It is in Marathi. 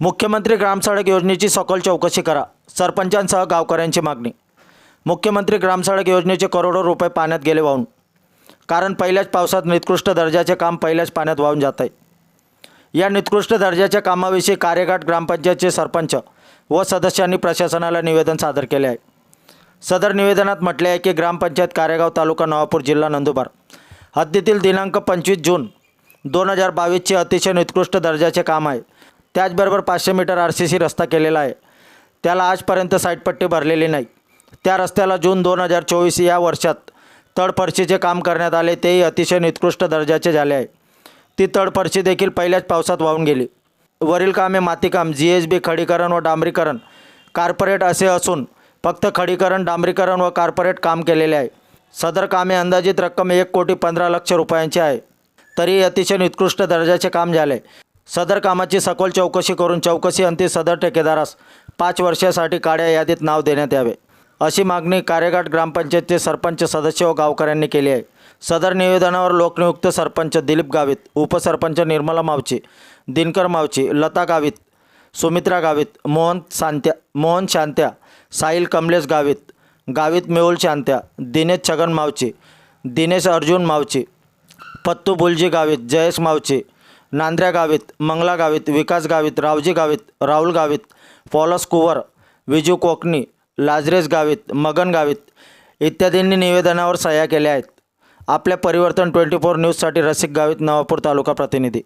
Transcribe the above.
मुख्यमंत्री ग्रामसडक योजनेची सखोल चौकशी करा. सरपंचांसह गावकऱ्यांची मागणी. मुख्यमंत्री ग्रामसडक योजनेचे करोडो रुपये पाण्यात गेले वाहून. कारण पहिल्याच पावसात निकृष्ट दर्जाचे काम पहिल्याच पाण्यात वाहून जात आहे. या निकृष्ट दर्जाच्या कामाविषयी कार्यघाट ग्रामपंचायतचे सरपंच व सदस्यांनी प्रशासनाला निवेदन सादर केले आहे. सदर निवेदनात म्हटले आहे की ग्रामपंचायत कारेगाव तालुका नवापूर जिल्हा नंदुरबार. हद्दीतील दिनांक पंचवीस जून दोन हजार बावीसचे अतिशय निकृष्ट दर्जाचे काम आहे. त्याचबरोबर पाचशे मीटर आर सी सी रस्ता केलेला आहे. त्याला आजपर्यंत साईडपट्टी भरलेली नाही. त्या रस्त्याला जून दोन हजार चोवीस या वर्षात तडफरशीचे काम करण्यात आले तेही अतिशय निकृष्ट दर्जाचे झाले आहे. ती तडफरशी देखील पहिल्याच पावसात वाहून गेली. वरील कामे मातीकाम जी एस बी खडीकरण व डांबरीकरण कार्पोरेट असे असून फक्त खडीकरण डांबरीकरण व कार्पोरेट काम केलेले आहे. सदर कामे अंदाजित रक्कम एक कोटी पंधरा लक्ष रुपयांची आहे. तरी अतिशय निकृष्ट दर्जाचे काम झाले. सदर कामाची सखोल चौकशी करून चौकशी अंती सदर ठेकेदारास पाच वर्षासाठी काळ्या यादीत नाव देण्यात यावे अशी मागणी कार्यघाट ग्रामपंचायतचे सरपंच सदस्य व गावकऱ्यांनी केली आहे. सदर निवेदनावर लोकनियुक्त सरपंच दिलीप गावित उपसरपंच निर्मला मावची दिनकर मावची लता गावित सुमित्रा गावित मोहन सांत्या मोहन शांत्या साहिल कमलेश गावित गावित मेहुल शांत्या दिनेश छगन मावची दिनेश अर्जुन मावची पत्तू बुलजी गावित जयेश मावची नांद्र्या गावित मंगला गावित विकास गावित रावजी गावित राहुल गावित पॉलस कुवर विजू कोकणी लाजरेस गावित मगन गावित इत्यादींनी निवेदनावर सह्या केल्या आहेत. आपल्या परिवर्तन ट्वेंटी फोर न्यूजसाठी रसिक गावित नवापूर तालुका प्रतिनिधी.